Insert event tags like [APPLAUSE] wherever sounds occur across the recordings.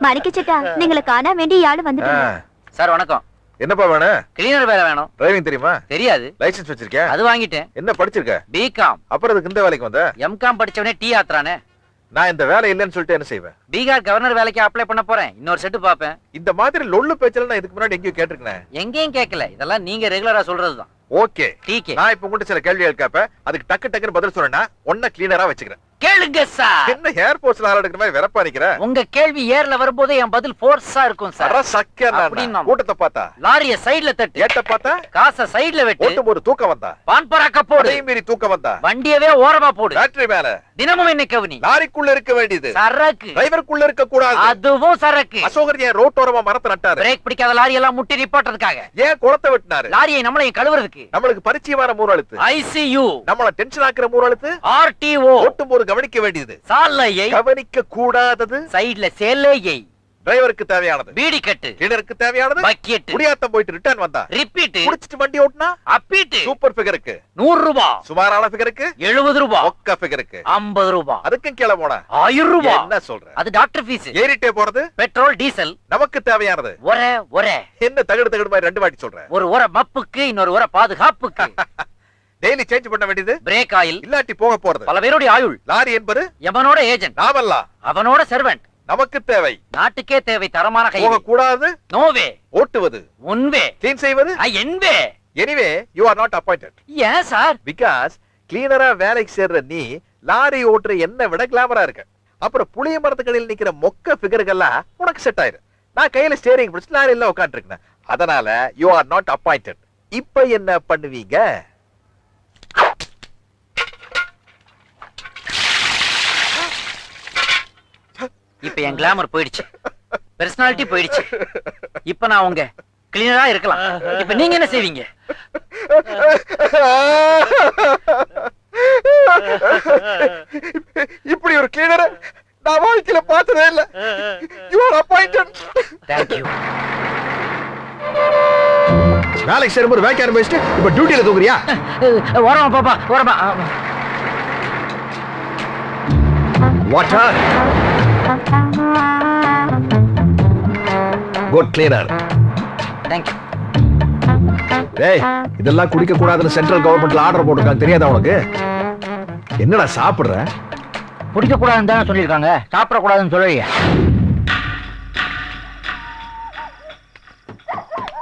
மணிக்கச்சட்டா நீங்களை காண வேண்டிய ஆளு ஆ, வந்துட்டு சார் வணக்கம். என்னப்பா வேணும் கிளீனர் வேலை வேணும். டிரைவிங் தெரியுமா? தெரியாது. லைசென்ஸ் வச்சிருக்கேன் அது வாங்கிட்டேன். என்ன படிச்சிருக்க? பிகாம் அப்புறம் அதுக்கு இந்த வேலைக்கு வந்த? எம்காம் படிச்சவனே டீ ஆத்துறானே. நான் இந்த வேலை இல்லைன்னு சொல்லிட்டு என்ன செய்வேன்? பீகார் கவர்னர் வேலைக்கு அப்ளை பண்ண போறேன். இன்னொரு செட்டு பாப்பேன் இந்த மாதிரி லொள்ளு பேச்சல நான் இதுக்கு முன்னாடி எங்கேயோ கேட்டிருக்கேன். எங்கேயும் கேட்கல. இதெல்லாம் நீங்க ரெகுலரா சொல்றதுதான். ஓகே நான் இப்ப உங்ககிட்ட சில கேள்விகள் கேட்பேன். அதுக்கு டக்கு டக்குன்னு பதில் சொல்றேன்னா ஒன்ன கிளீனரா வச்சுக்கிறேன். கேளுங்க சார். என்ன ஏர்போர்ட்ஸ்ல ஆள் எடுக்கிற மாதிரி வெறப்பா நிக்கிற? உங்க கேள்வி ஏர்ல வரும்போது என் பதில் ஃபோர்ஸா இருக்கும் சார். அட சக்கியா அப்படின்னா. கூட்டத்தை பார்த்தா? லாரிய சைடுல தட்டு. ஏட்ட பார்த்தா? காச சைடுல வெட்டு. ஓட்டும் போது தூக்கம் வந்தா? பான் பராக்க போடு. அதே மீறி தூக்கம் வந்தா? வண்டியவே ஓரமா போடு. பேட்டரி மேல. தினமும் என்ன கவனி. லாரிக்குள்ள இருக்க வேண்டியது. சரக்கு. டிரைவருக்குள்ள இருக்க கூடாது அதுவும் சரக்கு. அசோகர் ஏன் ரோட்டோரமா மரத்தை நட்டாரு? பிரேக் பிடிக்காத லாரி எல்லாம் முட்டி நிப்பாட்டுறதுக்காக. ஏன் குளத்தை வெட்டினாரு? லாரியை நம்மளையும் கழுவுறதுக்கு. நம்மளுக்கு பரிச்சயமான மூணு அழுத்து ஐசியூ நம்மள டென்ஷன் ஆக்குற மூணு அழுத்து ஆர்டிஓ ஓட்டும் போது கவனிக்க வேண்டியது. சாலையை கவனிக்க கூடாதது சைடுல சேலையை டிரைவருக்கு தேவையானது. பீடி கட்டு. கிளீனருக்கு தேவையானது. பக்கெட் குடியாத்தம் போயிட்டு ரிட்டர்ன் வந்தா. ரிப்பீட் குடிச்சிட்டு வண்டி ஓட்டுனா? அப்பீட்டு சூப்பர் ஃபிகருக்கு நூறு ரூபாய் சுமாரான ஃபிகருக்கு எழுபது ரூபாய் ஒக்க ஃபிகருக்கு ஐம்பது ரூபாய் அதுக்கும் கீழே போன? ஆயிரம் ரூபாய் என்ன சொல்ற? அது டாக்டர் ஃபீஸ் ஏறிட்டே போறது? பெட்ரோல் டீசல் நமக்கு தேவையானது. ஒர ஒர. என்ன தகடு தகடு மாதிரி ரெண்டு வாட்டி சொல்ற? ஒரு உர மப்புக்கு இன்னொரு உர பாதுகாப்புக்கு. [LAUGHS] டெய்லி சேஞ்ச் பண்ண வேண்டியது? Brake oil. இல்லாட்டி போக போறது. பல பேருடைய ஆயுள். லாரி என்பது எவனோட ஏஜென்ட் நாமல்லாம் அவனோட செர்வெண்ட் நமக்கு தேவை. நாட்டுக்கே தேவை தரமான கை. போக கூடாது நோவே ஓட்டுவது. உன்வே கிளீன் செய்வது. Anyway anyway you are not appointed ஏன் சார் பிகாஸ் கிளீனரா வேலைக்கு சேர்ற நீ லாரி ஓட்டுற என்ன விட கிளாமரா இருக்க. அப்புறம் புளிய மரத்துக்கடையில் நிக்கிற மொக்க ஃபிகர்கள்லாம் உனக்கு செட் ஆயிரு. நான் கையில ஸ்டேரிங் பிடிச்சு லாரியில உட்காந்துருக்கேன் அதனால யூ ஆர் நாட் அப்பாயிண்டட் இப்ப என்ன பண்ணுவீங்க? இப்ப என் கிளாமர் போயிடுச்சு. பெர்சனாலிட்டி போயிடுச்சு. இப்ப நான் உங்க கிளீனரா இருக்கலாம். இப்ப நீங்க என்ன செய்வீங்க? இப்படி ஒரு கிளீனரை நான் வாழ்க்கையில பார்த்ததே இல்ல. யூ ஆர் அப்பாயிண்டட் தேங்க்யூ வேலைக்கு சேரும்போது வேலைக்கு ஆரம்பிச்சுட்டு இப்ப டியூட்டியில தூங்குறியா? ஓரமா பாப்பா ஓரமா. வாட்டர் குட் கிளீனர் தேங்க்யூ டேய் இதெல்லாம் குடிக்க கூடாதுன்னு சென்ட்ரல் கவர்மெண்ட்ல ஆர்டர் போட்டிருக்காங்க. தெரியாதா உனக்கு? என்னடா சாப்பிடுற? குடிக்க கூடாதுன்னு தானே சொல்லியிருக்காங்க. சாப்பிட கூடாதுன்னு சொல்லலையே.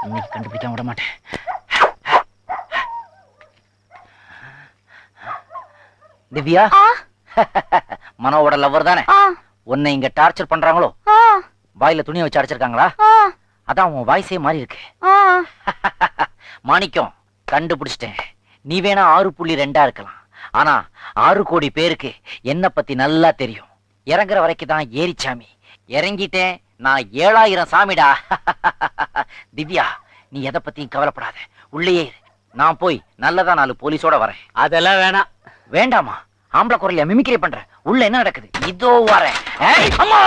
இன்னைக்கு கண்டுபிடிக்க விட மாட்டேன். திவ்யா? [LAUGHS] மனோவோட லவ்வர் தானே? உன்னை இங்க டார்ச்சர் பண்றாங்களோ? வாயில துணியை வச்சு அடைச்சிருக்காங்களா? ஆ, அதான் உன் வாய்ஸே மாறி இருக்கு. ஆ. [LAUGHS] மாணிக்கம் கண்டுபிடிச்சிட்டேன். நீ வேணா ஆறு புள்ளி ரெண்டா இருக்கலாம். ஆனா ஆறு கோடி பேருக்கு என்ன பத்தி நல்லா தெரியும். இறங்குற வரைக்கும் தான் ஏரிச்சாமி. இறங்கிட்டேன் நான் ஏழாயிரம் சாமிடா. [LAUGHS] திவ்யா நீ எதை பத்தியும் கவலைப்படாத. உள்ளேயே. நான் போய் நல்லதா நாலு போலீஸோட வரேன். அதெல்லாம் வேணாம் வேண்டாமா? ஆம்பளை குரல்ல மிமிக்ரி பண்ற. உள்ள என்ன நடக்குது? இதோ வரேன். ஏய், அம்மா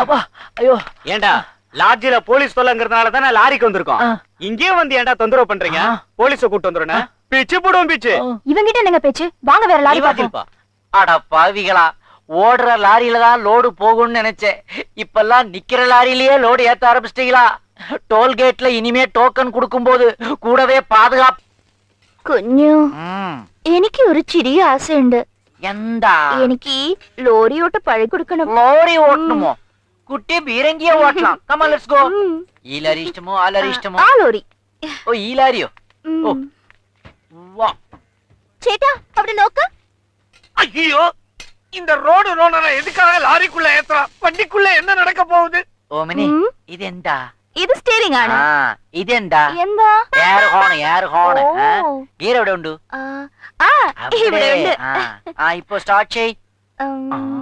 அப்பா ஐயோ ஏண்டா லாட்ஜில போலீஸ் தொல்லங்கிறதுனால தானே லாரிக்கு வந்திருக்கோம் ஆ. இங்கேயே வந்து ஏன்டா தொந்தரவு பண்றீங்க ஆ. போலீஸ கூட்டு வந்துருனே பிச்சு போடுவோம் பிச்சு இவங்கிட்ட என்னங்க பேச்சு வாங்க வேற லாரி நீ வா பார்ப்போம் சில்பா. அட பாவிகளா ஓடுற லாரியில தான் லோடு போகும்னு நினைச்சேன் இப்பெல்லாம் நிக்கிற லாரியிலேயே லோடு ஏத்த ஆரம்பிச்சிட்டீங்களா டோல்கேட்ல இனிமே டோக்கன் கொடுக்கும்போது கூடவே பாதுகாப்பு കുഞ്ഞു ம், എനിക്ക് ഒരു ചെറിയ ആശയുണ്ട് எந்தா എനിക്ക് ലോറിയോട്ട് പഴി കൊടുക്കണം ലോറി ഓട്ടണമോ స్కూటీ బీరంగియా ఓట్లాం కమ్ ఆన్ లెట్స్ గో ఈ లారీ ఇష్టమో ఆ లారీ ఇష్టమో ఆ లారీ ఓ ఈ లారీయో ఓ వా சேட்டா அப்படி நோக்க ஐயோ இந்த ரோடு ரோடனை எதுக்காக லாரிக்குள்ள ஏத்துறா வண்டிக்குள்ள என்ன நடக்க போகுது ഓമിനി ഇതെന്താ ഇത് സ്റ്റിയറിംഗ് ആണ് ആ, ഇതെന്താ എന്താ air horn air horn gear എവിടെ ഉണ്ട് ആ, ആ ഇവിടെ അവിടെ. ഉണ്ട് ആ, ആ ഇപ്പൊ സ്റ്റാർട്ട് ചെയ് ഉം.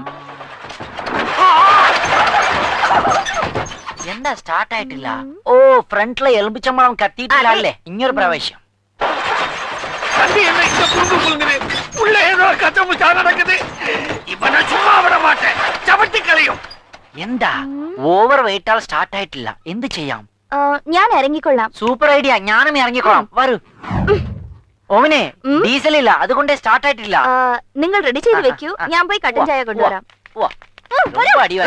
എന്താ സ്റ്റാർട്ട് ആയിട്ടില്ല? ഓ ഫ്രണ്ടിലെ എൽബിച്ചമ്മളം കത്തിയിട്ടില്ലല്ലേ? ഇങ്ങൊരു പ്രവേശം. എന്താ? ഓവർ വെയിറ്റാൾ സ്റ്റാർട്ട് ആയിട്ടില്ല. എന്ത് ചെയ്യാം? ഞാൻ ഇറങ്ങിക്കൊള്ളാം. സൂപ്പർ ഐഡിയ ഞാനും ഇറങ്ങിക്കൊള്ളാം വരൂ. ഓവനെ ഡീസൽ ഇല്ല. അതുകൊണ്ടേ സ്റ്റാർട്ട് ആയിട്ടില്ല. നിങ്ങൾ റെഡി ചെയ്ത് വെക്കൂ. ഞാൻ പോയി കട്ടൻ ചായ കൊണ്ടുവരാം. ரொம்ப அடி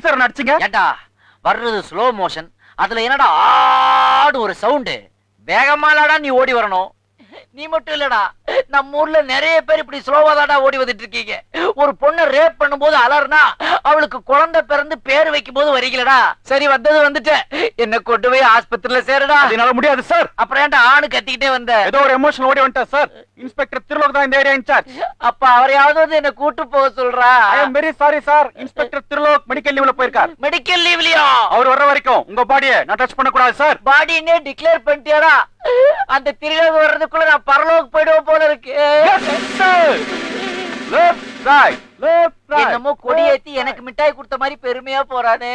சார் நடிச்சீங்க ஏண்டா வர்றது ஸ்லோ மோஷன் அதுல என்னடா ஆடு ஒரு சவுண்டு வேகமாலாடா நீ ஓடி வரணும். நீ மட்டும் இல்லடா. நம்ம ஊர்ல நிறைய பேர் இப்படி ஸ்லோவா தாடா ஓடி வந்துட்டு இருக்கீங்க. ஒரு பொண்ணை ரேப் பண்ணும்போது அலர்னா அவளுக்கு குழந்தை பிறந்து பேர் வைக்கும் போது வரீங்களடா சரி வந்தது வந்துட்டேன் என்ன கொண்டு போய் ஆஸ்பத்திரியில சேருடா. என்னால முடியாது சார் அப்புறம் ஏன்டா ஆணு கத்திக்கிட்டே வந்த? ஏதோ ஒரு எமோஷன் ஓடி வந்துட்டேன் சார் இன்ஸ்பெக்டர் திருலோக் தான் இந்த ஏரியா இன்சார்ஜ் அப்ப அவரையாவது வந்து என்ன கூட்டு போக சொல்றா. I am very sorry sir inspector Tirulok medical லீவ்ல போயிருக்கார். மெடிக்கல் லீவ்லயா அவர் வர்ற வரைக்கும் உங்க பாடியை நான் டச் பண்ண கூடாது சார் பாடினே டிக்ளேர் பண்ணிட்டியாடா? அந்த திருவிழா வர்றதுக்குள்ள நான் பரலோக்கு போயிடுவோம் போல இருக்கு என்னமோ கொடியேத்தி எனக்கு மிட்டாய் கொடுத்த மாதிரி பெருமையா போறானே.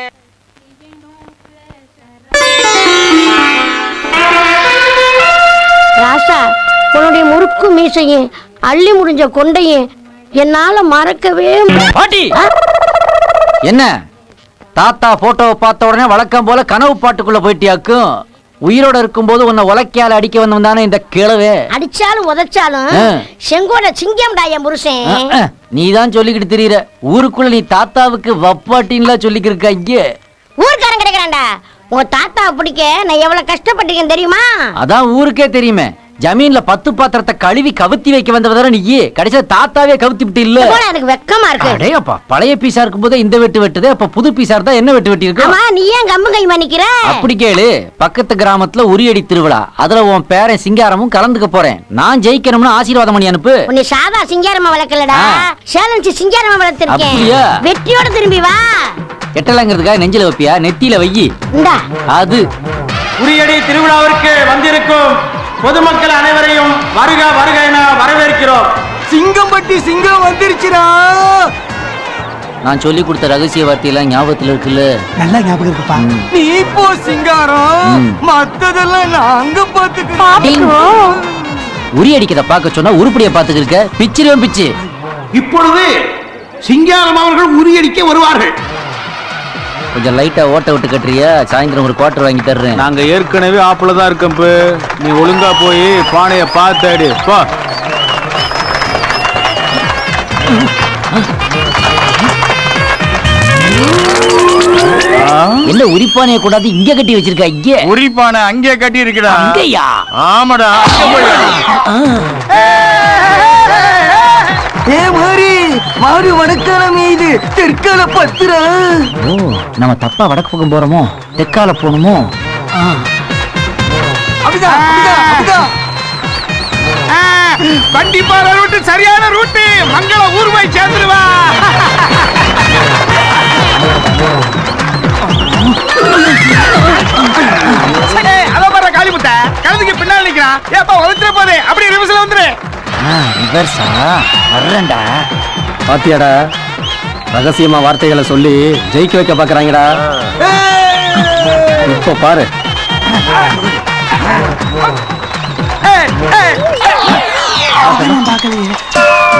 ராசா உன்னுடைய முறுக்கு மீசையும் அள்ளி முடிஞ்ச கொண்டையும் என்னால மறக்கவே பாட்டி? என்ன? தாத்தா போட்டோவை பார்த்த உடனே வழக்கம் போல கனவு பாட்டுக்குள்ள போயிட்டியாக்கும்? உயிரோட இருக்கும்போது உன்னை உலக்கையால அடிக்க வந்தவன் தானே இந்த கிழவே? அடிச்சாலும் உதைச்சாலும். செங்கோட சிங்கம்டா என் புருஷன். நீ தான் சொல்லிக்கிட்டு தெரியற. ஊருக்குள்ள நீ தாத்தாவுக்கு வப்பாட்டின்லாம் சொல்லிக்கிருக்க இங்கே. ஊர்க்காரன் கிடைக்கிறான்டா. உன் தாத்தாவை பிடிக்க நான் எவ்வளவு கஷ்டப்பட்டிருக்கேன் தெரியுமா? அதான் ஊருக்கே தெரியுமே. ஜமீன்ல பத்து பாத்திரத்தை கழுவி கவுத்தி வைக்க வந்தவதார நீ கடைசியா தாத்தாவே கவுத்தி விட்டு இல்ல எனக்கு வெக்கமா இருக்கு. அடேயப்பா பழைய பீஸா இருக்கும்போதே இந்த வெட்டு வெட்டுது அப்ப புது பீஸா இருந்தா என்ன வெட்டு வெட்டி இருக்கு ஆமா நீ ஏன் கம்மு கை மன்னிக்கிற? அப்படி கேளு. பக்கத்து கிராமத்துல உரியடி திருவிழா. அதுல உன் பேரன் சிங்காரமும் கலந்துக்க போறேன். நான் ஜெயிக்கணும்னு ஆசீர்வாதம் பண்ணி அனுப்பு. உன்னை சாதா சிங்காரமா வளர்க்கலடா. சேலஞ்சு சிங்காரமா வளர்த்திருக்கேன். அப்படியா? வெற்றியோட திரும்பி வா. எட்டலங்கிறதுக்காக நெஞ்சில வைப்பியா? நெத்தியில வையி. இந்தா. அது. உரியடி திருவிழாவிற்கு வந்திருக்கும் பொதுமக்கள் அனைவரையும் வருக வருக என வரவேற்கிறோம். சிங்கம்பட்டி சிங்கம் வந்துருச்சுடா. நான் சொல்லி கொடுத்த ரகசிய வார்த்தையெல்லாம் ஞாபகத்துல இருக்குல்ல? நல்லா ஞாபகம் இருக்குப்பா. நீ போ சிங்காரம். மத்ததெல்லாம் நாங்க பாத்துக்கிறோம். உரி அடிக்கிறத பார்க்க சொன்னா உருப்படியை பாத்துக்கிட்டு இருக்க? பிச்சிருவன் பிச்சு. இப்பொழுது சிங்காரம் அவர்கள் உரியடிக்க வருவார்கள். கொஞ்சம் லைட்டா ஓட்ட விட்டு கட்டுறியா? சாயந்தரம் ஒரு குவார்டர் வாங்கி தர்றேன். நாங்க ஏற்கனவே ஆப்புல தான் இருக்கோம் இப்ப. நீ ஒழுங்கா போய் பானைய பார்த்து அடி. போ. என்ன உரிப்பானைய கூடாது இங்க கட்டி வச்சிருக்க இங்க? உரி பானை அங்கே கட்டி இருக்குடா. அங்கயா? ஆமாடா அங்க போய் மாறு வடக்கால மீது தெற்கால பத்துரா? ஓ நம்ம தப்பா வடக்கு பக்கம் போறோமோ? தெற்கால போகணுமோ? அப்படிதான் அப்படிதான் அப்படிதான் கண்டிப்பான ரூட்டு சரியான ரூட்டு. மங்கள ஊர் போய் சேர்ந்துருவா கழுதுக்கு பின்னாடி நிக்கிறான் ஏப்பா உதச்சிட போதே. அப்படியே ரிவர்ஸ்ல வந்துரு. ரிவர்ஸா வர்றேன்டா. பாத்தியாடா? ரகசியமா வார்த்தைகளை சொல்லி ஜெயிக்க வைக்க பாக்குறாங்கடா. இப்ப பாரு.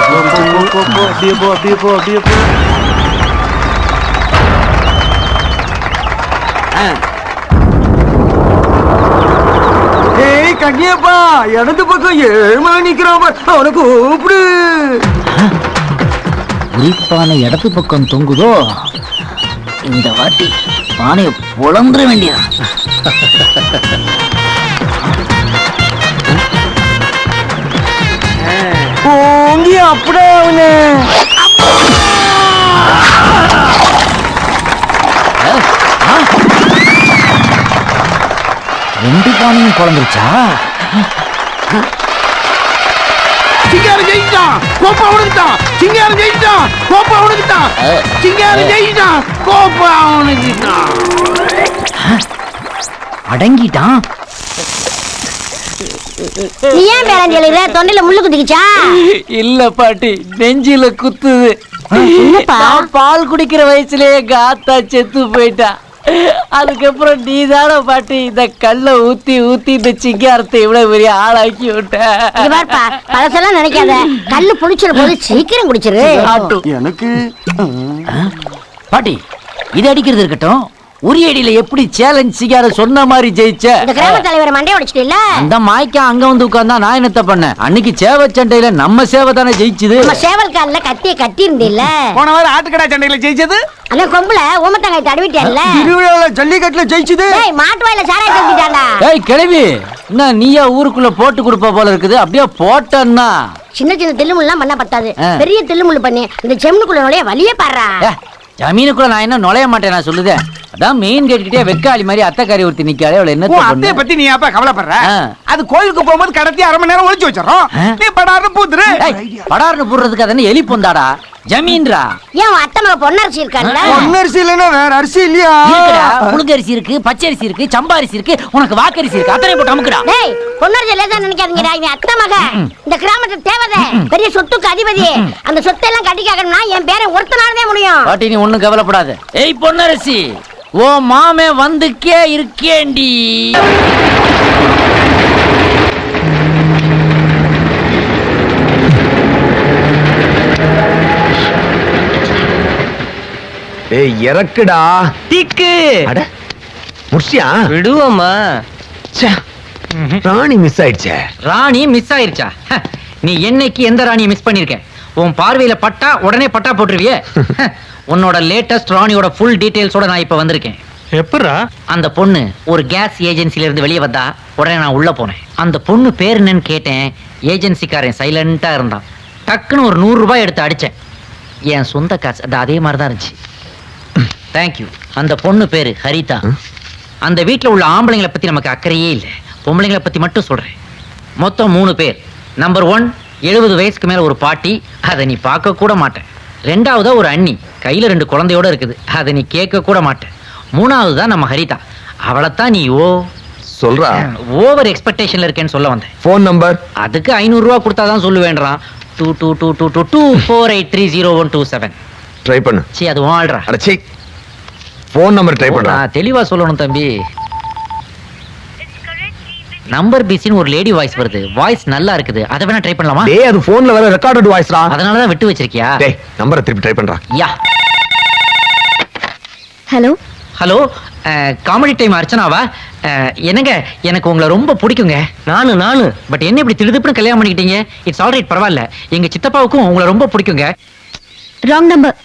அப்படியே போ அப்படியே போ அப்படியே போ ஏய் கண்ணியப்பா இடது பக்கம் ஏழு நிக்கிறான் பார். அவனை கூப்பிடு. உரிப்பானை இடது பக்கம் தொங்குதோ? இந்த வாட்டி பானைய புலந்துட வேண்டியதான் ஓங்கி அப்படியே அவனு. ரெண்டு பானையும் குழந்துருச்சா சிங்காரம் ஜெயிச்சான். கோப்பா உனக்குத்தான் சிங்காரம் ஜெயிச்சான் கோப்பா உனக்குத்தான் சிங்காரம் ஜெயிச்சான் கோப்பா உனக்குத்தான் அடங்கிட்டான். நீ ஏன் பேரஞ்சி எழுதுற தொண்டையில முள்ளு குத்திக்கிச்சா இல்ல பாட்டி நெஞ்சில குத்துது. பால் குடிக்கிற வயசுலயே காத்தா செத்து போயிட்டா. அதுக்கப்புறம் நீ தானே பாட்டி இந்த கல்லை ஊத்தி ஊத்தி இந்த சிங்காரத்தை இவ்வளவு பெரிய ஆளாக்கி விட்ட. பழசெல்லாம் நினைக்காத. கல்லு புடிச்சிட போது சீக்கிரம் குடிச்சிரு. எனக்கு பாட்டி இது அடிக்கிறது இருக்கட்டும். உரியடியில எப்படி சேலஞ்ச் சிங்கார சொன்ன மாதிரி ஜெயிச்ச? இந்த கிராம தலைவர் மண்டைய உடைச்சிட்டு அந்த மாய்க்கா அங்க வந்து உட்கார்ந்தா நான் என்னத்த பண்ணேன் அன்னைக்கு சேவை சண்டையில நம்ம சேவை தானே ஜெயிச்சுது? நம்ம சேவல் கால்ல கத்திய கட்டி இருந்தில்ல போன வாரம் ஆட்டுக்கடா சண்டையில ஜெயிச்சது? அந்த கொம்புல ஊமத்தங்காய் தடவிட்டேன்ல திருவிழால ஜல்லிக்கட்டுல ஜெயிச்சது? டேய் மாட்டு வாயில சாராய தூக்கிட்டான்டா ஏய் கிழவி என்ன நீயா ஊருக்குள்ள போட்டு கொடுப்ப போல இருக்குது? அப்படியே போட்டன்னா. சின்ன சின்ன தில்லுமுல்லாம் பண்ண பத்தாது. பெரிய தில்லுமுள்ளு பண்ணி இந்த செம்னுக்குள்ள நுழைய வழியே பாடுறா. ஜமீனுக்குள்ள நான் என்ன நுழைய மாட்டேன் நான் சொல்லுதேன் அதான் மெயின் கேட் கிட்டே வெக்காளி மாதிரி அத்தைக்காரி ஒருத்தி நிக்காளே அவளை என்ன அத்தைய பத்தி நீ அப்ப கவலைப்படுற. அது கோயிலுக்கு போகும்போது கடத்தி அரை மணி நேரம் ஒளிச்சு வச்சிடறோம். நீ படாருன்னு பூத்துரு படார்னு போடுறதுக்கு அதன எலி பொந்தாடா? ஜமீன்ரா. ஏன் உன் அத்தை மக பொன்னரசி இருக்கான்ல? பொன்னரிசி இல்லைன்னா வேற அரிசி இல்லையா? புழுங்கரிசி இருக்கு பச்சரிசி இருக்கு சம்பாரிசி இருக்கு உனக்கு வாக்கரிசி இருக்கு. அத்தனை போட்டு அமுக்குடா. டேய் பொன்னரசி லேசா நினைக்காதீங்கடா. இவன் அத்தை மக இந்த கிராமத்துக்கு தேவதை. பெரிய சொத்துக்கு அதிபதி. அந்த சொத்தெல்லாம் கட்டி கேட்கணும்னா என் பேரை ஒருத்தனாலதே முடியும் பாட்டி நீ ஒண்ணும் கவலைப்படாத. ஏய் பொன்னரசி ஓ மாமே வந்துக்கே இருக்கேண்டி ஏய் இறக்குடா. டிக்கு அட முடிச்சியா விடுவோமா ராணி மிஸ் ஆயிடுச்சே. ராணி மிஸ் ஆயிருச்சா? ஹ, நீ என்னைக்கு எந்த ராணியை மிஸ் பண்ணிருக்க? உன் பார்வையில பட்டா உடனே பட்டா போட்டுருவியே? [LAUGHS] ஹ, உன்னோட லேட்டஸ்ட் ராணியோட ஃபுல் டீடைல்ஸோட நான் இப்ப வந்திருக்கேன். எப்படா அந்த பொண்ணு ஒரு கேஸ் ஏஜென்சில இருந்து வெளியே வந்தா உடனே நான் உள்ள போனேன். அந்த பொண்ணு பேர் என்னன்னு கேட்டேன். ஏஜென்சிக்காரன் சைலண்டா இருந்தான். டக்குன்னு ஒரு நூறு ரூபாய் எடுத்து அடிச்சேன். என் சொந்த காசு அது அதே மாதிரி தான் இருந்துச்சு. தேங்க்யூ அந்த பொண்ணு பேரு ஹரிதா அந்த வீட்டில் உள்ள ஆம்பளைங்களை பத்தி நமக்கு அக்கறையே இல்லை பொம்பளைங்களை பத்தி மட்டும் சொல்றேன் மொத்தம் மூணு பேர் நம்பர் ஒன் எழுபது வயசுக்கு மேல ஒரு பாட்டி அதை நீ பார்க்க கூட மாட்டேன் ரெண்டாவதா ஒரு அண்ணி கையில ரெண்டு குழந்தையோட இருக்குது அதை நீ கேட்க கூட மாட்டேன் மூணாவது தான் நம்ம ஹரிதா அவளைத்தான் நீ ஓ சொல்றா ஓவர் எக்ஸ்பெக்டேஷன்ல இருக்கேன்னு சொல்ல வந்தேன் போன் நம்பர் அதுக்கு ஐநூறு ரூபா கொடுத்தாதான் சொல்லுவேன்றான் two two two two two two four eight three zero one two seven try பண்ணு சி அது வாழ்றா அடச்சி போன் நம்பர் ட்ரை பண்றா. நான் தெளிவா சொல்லணும் தம்பி. நம்பர் பிசின்னு ஒரு லேடி வாய்ஸ் வருது. வாய்ஸ் நல்லா இருக்குது. அதை வேணா ட்ரை பண்ணலாமா? டேய் அது போன்ல வேற ரெக்கார்டட் வாய்ஸ்ரா அதனால தான் விட்டு வச்சிருக்கியா? டேய் நம்பரை திருப்பி ட்ரை பண்றா. Yeah. Hello hello comedy time அர்ச்சனாவா? என்னங்க? எனக்கு உங்களை ரொம்ப பிடிக்குங்க. நானு நானு. பட் என்ன இப்படி திடுதுப்புன்னு கல்யாணம் பண்ணிக்கிட்டீங்க? இட்ஸ் ஆல்ரைட் பரவாயில்ல. எங்க சித்தப்பாவுக்கும் உங்களை ரொம்ப பிடிக்குங்க. Wrong number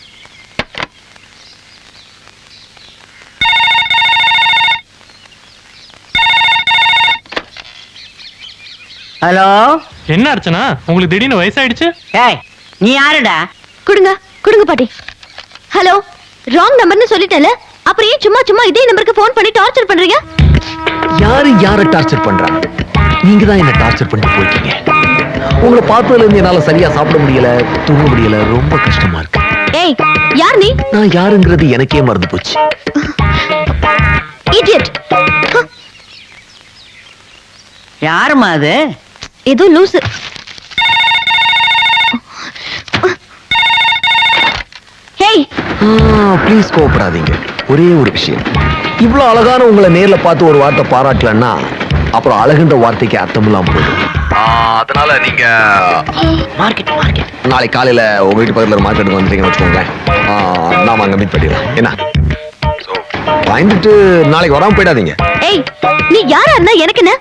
hello? என்ன அர்ச்சனா? உங்களுக்கு திடீர்னு வயசாயிடுச்சு? ஏய் நீ யாருடா? கொடுங்க கொடுங்க பாட்டி. ஹலோ ராங் நம்பர்னு சொல்லிட்டேன்ல அப்புறம் ஏன் சும்மா சும்மா இதே நம்பருக்கு ஃபோன் பண்ணி டார்ச்சர் பண்றீங்க? யாரு யாரை டார்ச்சர் பண்றா? நீங்க தான் என்ன டார்ச்சர் பண்ணிட்டு போயிட்டீங்க. உங்களை பார்த்ததுல இருந்து என்னால சரியா சாப்பிட முடியல தூங்க முடியல ரொம்ப கஷ்டமா இருக்கு. ஏய் யார் நீ? நான் யாருங்கிறது எனக்கே மறந்து போச்சு. இடியட் யாருமா அது? ஏதோ லூசு. ஹேய். ப்ளீஸ் கோவப்படாதீங்க. ஒரே ஒரு விஷயம். இவ்வளவு அழகான உங்களை நேர்ல பார்த்து ஒரு வார்த்தை பாராட்டலன்னா அப்புறம் அழகுன்ற வார்த்தைக்கு அர்த்தமெல்லாம் போயிடும். அதனால நீங்க மார்க்கெட் மார்க்கெட் நாளை காலையில உங்க வீட்டு பக்கத்துல மார்க்கெட்டுக்கு வந்துட்டீங்கன்னு வச்சுக்கோங்களேன். ஆ, நாம அங்க மீட் பண்ணிடலாம். என்ன? பயந்துட்டு நாளைக்கு வராம போயிடாதீங்க. ஏய் நீ யாரா இருந்தா எனக்கு என்ன?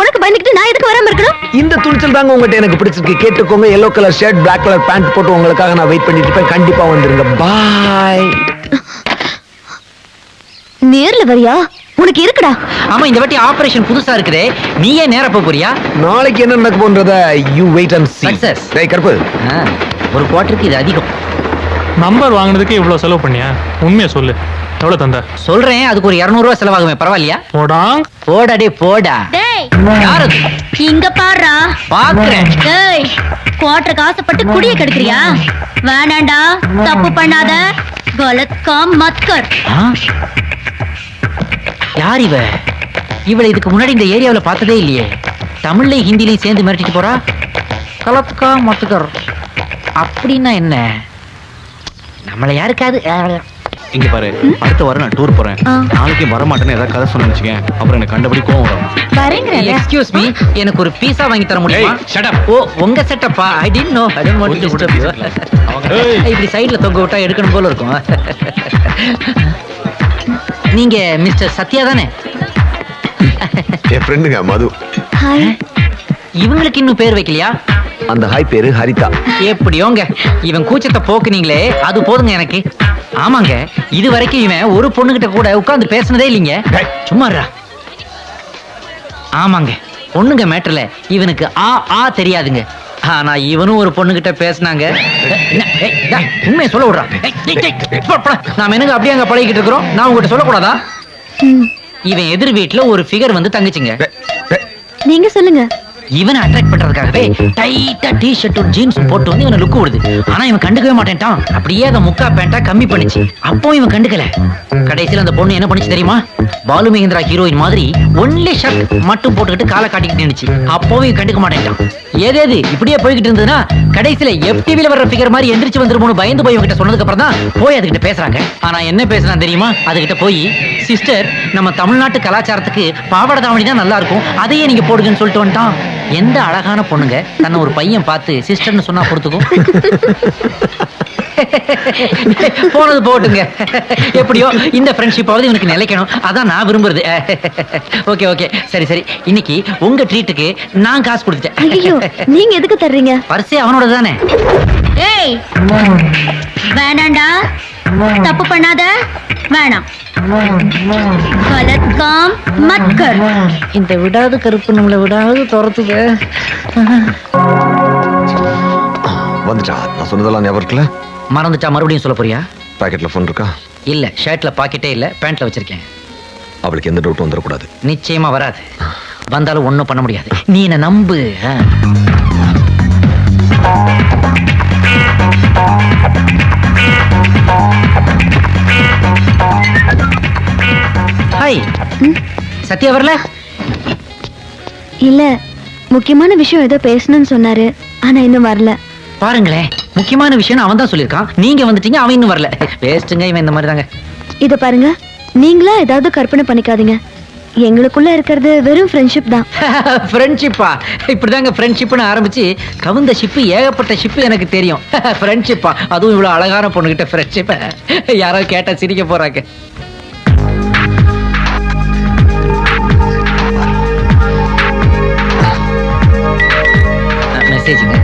உனக்கு பயந்துக்கிட்டு நான் எதுக்கு வராம இருக்கணும்? இந்த துணிச்சல் தாங்க உங்ககிட்ட எனக்கு பிடிச்சிருக்கு. கேட்டுக்கோங்க yellow colour shirt Black colour pant போட்டு உங்களுக்காக நான் வெயிட் பண்ணிட்டு இருப்பேன். கண்டிப்பா வந்துருங்க. பாய் நேர்ல வரியா? உனக்கு இருக்குடா. ஆமா இந்த வாட்டி ஆபரேஷன் புதுசா இருக்குதே. நீ ஏன் நேரா போக போறியா? நாளைக்கு என்ன நடக்க போன்றத you wait and see. Success. டேய் கருப்பு. ஒரு குவார்டருக்கு இது அதிகம். நம்பர் வாங்குனதுக்கு இவ்வளவு செலவு பண்ணியா? உண்மையை சொல்லு. எவ்வளவு தந்த? சொல்றேன் அதுக்கு ஒரு 200 ரூபாய் செலவாகுமே பரவாயில்லையா? போடாங் போடா டே போடா. யார் அது இங்க பாருடா. பாக்குறேன். டேய் குவார்டருக்கு ஆசைப்பட்டு குடிய கெடுக்கிறியா? வேணாண்டா தப்பு பண்ணாத. கலத் காம் மத் கர் ஆ? யார் இவ? இவளை இதுக்கு முன்னாடி இந்த ஏரியாவுல பார்த்ததே இல்லையே. தமிழ்லையும் ஹிந்திலையும் சேர்ந்து மிரட்டிட்டு போறா? கலத்துக்கா மத்துக்கர். அப்படின்னா என்ன? நம்மளை யாருக்காது இங்க பாரு அடுத்த வாரம் நான் டூர் போறேன். நாளைக்கு வர மாட்டேன்னு ஏதாவது கதை சொன்னு வச்சுக்கேன். அப்புறம் எனக்கு கண்டபடி கோவம் வரும். வரேங்கிறேன். எக்ஸ்கியூஸ் மீ எனக்கு ஒரு பீஸா வாங்கி தர முடியுமா? up. ஓ உங்க செட்டப்பா I did know I don't want to disturb you. இப்படி சைடுல தொங்க விட்டா எடுக்கணும் போல இருக்கும். நீங்க மிஸ்டர் சத்யா தானே? என் ஃப்ரெண்டுங்க மது. ஹாய் இவங்களுக்கு இன்னும் பேர் வைக்கலையா? அந்த ஹாய் பேரு ஹரிதா. எப்படியோங்க? இவன் கூச்சத்தை போக்குனீங்களே அது போதுங்க எனக்கு. ஆமாங்க இது வரைக்கும் இவன் ஒரு பொண்ணுகிட்ட கூட உட்கார்ந்து பேசினதே இல்லைங்க. சும்மா. ஆமாங்க பொண்ணுங்க மேட்டர்ல இவனுக்கு ஆ ஆ தெரியாதுங்க. ஆனா இவனும் ஒரு பொண்ணுகிட்ட பேசினாங்க. உண்மையை சொல்ல விடுறான். நாம என்னங்க அப்படியே அங்க பழகிட்டு இருக்கிறோம்? நான் உங்ககிட்ட சொல்லக்கூடாதா? இவன் எதிர் வீட்டுல ஒரு ஃபிகர் வந்து தங்கச்சிங்க. நீங்க சொல்லுங்க. இவனை அட்ராக்ட் பண்றதுக்காகவே டைட்டா டி ஷர்ட் ஜீன்ஸ் போட்டு வந்து இவனை லுக் விடுது. ஆனா இவன் கண்டுக்கவே மாட்டேன்ட்டான். அப்படியே அதை முக்கா பேண்டா கம்மி பண்ணிச்சு. அப்போ இவன் கண்டுக்கல. கடைசியில அந்த பொண்ணு என்ன பண்ணிச்சு தெரியுமா? பாலு மகேந்திரா ஹீரோயின் மாதிரி ஒன்லி ஷர்ட் மட்டும் போட்டுக்கிட்டு காலை காட்டிக்கிட்டு நின்னுச்சு அப்போவும் இவன் கண்டுக்க மாட்டேன்ட்டான். ஏதேது இப்படியே போய்கிட்டு இருந்ததுன்னா கடைசியில எஃப்டிவில வர்ற ஃபிகர் மாதிரி எந்திரிச்சு வந்துருமோனு பயந்து போய் இவங்கிட்ட சொன்னதுக்கு அப்புறம் தான் போய் அதுகிட்ட பேசுறாங்க. ஆனா என்ன பேசுறான் தெரியுமா? அதுகிட்ட போய் சிஸ்டர் நம்ம தமிழ்நாட்டு கலாச்சாரத்துக்கு பாவாடை தாவணி தான் நல்லா இருக்கும். அதையே நீங்க போடுங்கன்னு சொல்லிட்டு வந்துட்டான். எந்த அழகான பொண்ணுங்க? தன்னை ஒரு பையன் பார்த்து சிஸ்டர்னு சொன்னா பொறுத்துக்கும் [LAUGHS] போனது போட்டுங்க. எப்படியோ இந்த ஃப்ரெண்ட்ஷிப்பாவது இவனுக்கு நிலைக்கணும். அதான் நான் விரும்புறது. [LAUGHS] ஓகே ஓகே சரி சரி. இன்னைக்கு உங்க ட்ரீட்டுக்கு நான் காசு கொடுத்துட்டேன். நீங்க எதுக்கு தர்றீங்க? பர்சே அவனோட தானே? ஏய் வேணாண்டா. தப்பு பண்ணாத. வேணாம். கலத்காம் மத் கர் இந்த விடாது கருப்பு நம்மளை விடாது துரத்துது. வந்துட்டா. நான் சொன்னதெல்லாம் ஞாபகம் இருக்குல்ல? மறந்துட்டா மறுபடியும் சொல்ல போறியா? பாக்கெட்ல ஃபோன் இருக்கா? இல்ல ஷர்ட்ல பாக்கெட்டே இல்ல பேண்ட்ல வச்சிருக்கேன். அவளுக்கு எந்த டவுட்டும் வந்துடக்கூடாது. நிச்சயமா வராது. வந்தாலும் ஒண்ணும் பண்ண முடியாது. நீ என்ன நம்பு ஆ. ஹாய். சத்யா வரல? இல்ல முக்கியமான விஷயம் ஏதோ பேசணும்னு சொன்னாரு. ஆனா இன்னும் வரல. பாருங்களேன் முக்கியமான விஷயம் அவன் தான் சொல்லியிருக்கான். நீங்க வந்துட்டீங்க அவன் இன்னும் வரல. வேஸ்ட்டுங்க இவன் இந்த மாதிரி தாங்க. இத பாருங்க நீங்களா ஏதாவது கற்பனை பண்ணிக்காதீங்க. எங்களுக்குள்ள இருக்கிறது வெறும் ஃப்ரெண்ட்ஷிப் தான். [LAUGHS] ஃப்ரெண்ட்ஷிப்பா இப்படிதாங்க ஃப்ரெண்ட்ஷிப்னு ஆரம்பிச்சு கவுந்த ஷிப்பு ஏகப்பட்ட ஷிப்பு எனக்கு தெரியும். [LAUGHS] ஃப்ரெண்ட்ஷிப்பா அதுவும் இவ்வளவு அழகான பொண்ணுகிட்ட ஃப்ரெண்ட்ஷிப் யாராவது கேட்டா சிரிக்க போறாங்க. மெசேஜுங்க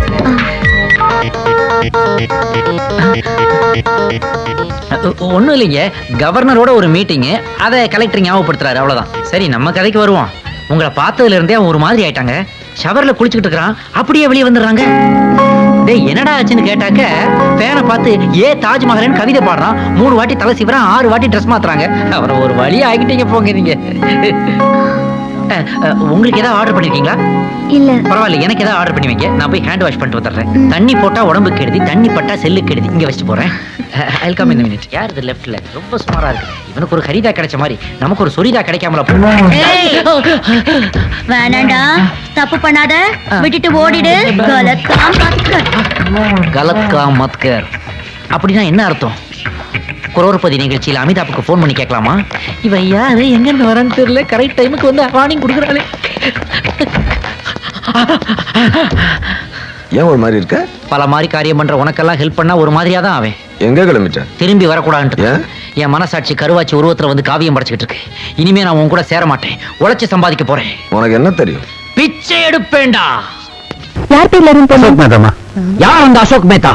ஒன்றும் இல்லைங்க. கவர்னரோட ஒரு மீட்டிங்கு அதை கலெக்டர் ஞாபகப்படுத்துறாரு. அவ்வளவுதான். சரி நம்ம கதைக்கு வருவோம். உங்களை பார்த்ததுல இருந்தே அவன் ஒரு மாதிரி ஆயிட்டாங்க. ஷவர்ல குளிச்சுக்கிட்டு இருக்கிறான். அப்படியே வெளியே வந்துடுறாங்க. டேய் என்னடா ஆச்சுன்னு கேட்டாக்க பேரை பார்த்து ஏ தாஜ்மஹல்னு கவிதை பாடுறான். மூணு வாட்டி தலை சிவறான் ஆறு வாட்டி ட்ரெஸ் மாத்துறாங்க. அவரை ஒரு வழியா ஆகிட்டீங்க போங்க நீங்க. உங்களுக்கு ஏதாவது ஆர்டர் பண்ணிருக்கீங்களா? இல்ல. பரவாயில்ல எனக்கு ஏதாவது ஆர்டர் பண்ணி வைங்க. நான் போய் ஹேண்ட் வாஷ் பண்ணிட்டு வந்துடுறேன். தண்ணி போட்டா உடம்பு கெடுதி தண்ணி பட்டா செல்லு கெடுதி. இங்க வச்சுட்டு போறேன். ஐல் கம் இந்த மினிட் யார் இது லெஃப்ட்ல ரொம்ப சுமாரா இருக்கு. இவனுக்கு ஒரு ஹரிதா கிடைச்ச மாதிரி நமக்கு ஒரு சொரிதா கிடைக்காமல வேணாண்டா. தப்பு பண்ணாத. விட்டுட்டு ஓடிடு. கலத்கா மத்கர் அப்படின்னா என்ன அர்த்தம்? குரோர்பதி நிகழ்ச்சியில் அமிதாப்புக்கு ஃபோன் பண்ணி கேட்கலாமா? இவன் யாரு? எங்க இருந்து வரான்னு தெரியல. கரெக்ட் டைமுக்கு வந்து வார்னிங் கொடுக்குறாளே. ஏன் ஒரு மாதிரி இருக்க? பல மாதிரி காரியம் பண்ற உனக்கெல்லாம் ஹெல்ப் பண்ணா ஒரு மாதிரியா தான் அவன் எங்க கிளம்பிட்ட? திரும்பி வரக்கூடாதுன்ட்டு ஏன்? என் மனசாட்சி கருவாச்சி உருவத்துல வந்து காவியம் படைச்சுக்கிட்டு இருக்கு. இனிமே நான் உன் கூட சேர மாட்டேன். உழைச்சு சம்பாதிக்க போறேன். உனக்கு என்ன தெரியும்? பிச்சை எடுப்பேன்டா. யார் பேர்ல இருந்து யார் அந்த அசோக் மேத்தா?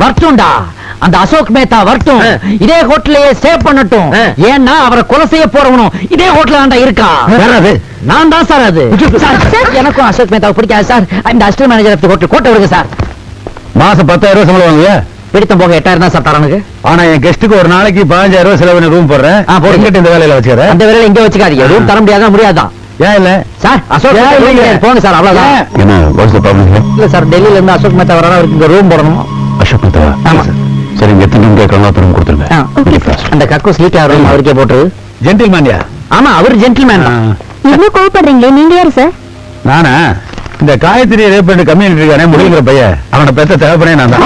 வரட்டும்டா. அந்த அசோக் மேத்தா வரட்டும். இதே ஹோட்டலையே ஸ்டே பண்ணட்டும். ஏன்னா அவரை கொலை செய்ய போறவனும் இதே ஹோட்டல் ஆண்டா இருக்கா. யாரது? நான் தான் சார் அது. எனக்கும் அசோக் மேத்தாவை பிடிக்காது சார். இந்த அசிஸ்டன்ட் மேனேஜர் ஹோட்டல் கோட்டை விடுங்க சார். மாசம் பத்தாயிரம் ரூபாய் சம்பளம் வாங்குவியா? பிடித்தம் போக எட்டாயிரம் தான் சார் தரனுக்கு ஆனா என் கெஸ்ட்டுக்கு ஒரு நாளைக்கு பதினஞ்சாயிரம் ரூபாய் செலவு ரூம் போடுறேன். இந்த வேலையில வச்சுக்கிறேன் அந்த வேலையில இங்க வச்சுக்காதீங்க. ரூம் தர முடியாதான் முடியாதான் ஏன் இல்ல? சார் அசோக் போங்க சார் அவ்வளவுதான். என்ன வாட்ஸ் ப்ராப்ளம் இல்ல சார் டெல்லியில இருந்து அசோக் மேத்தா அவருக்கு இங்க ரூம் போடணும். அசோக் மேத்தா ஆமா. சரி இங்க எத்தனை கொடுத்துருங்க. அந்த கக்கூஸ் லீக் ரூம் அவருக்கே போட்டு ஜென்டில்மேன்யா ஆமா அவர் ஜென்டில்மேன் இவ்வளவு கோவப்படுறீங்களே? நீங்க யாரு சார் நானா? இந்த காயத்ரி ரேப் பண்ணி கம்யூனிட்டி இருக்கானே முடிங்கிற பையன். அவனோட பெத்த தேவைப்படே நான் தான்.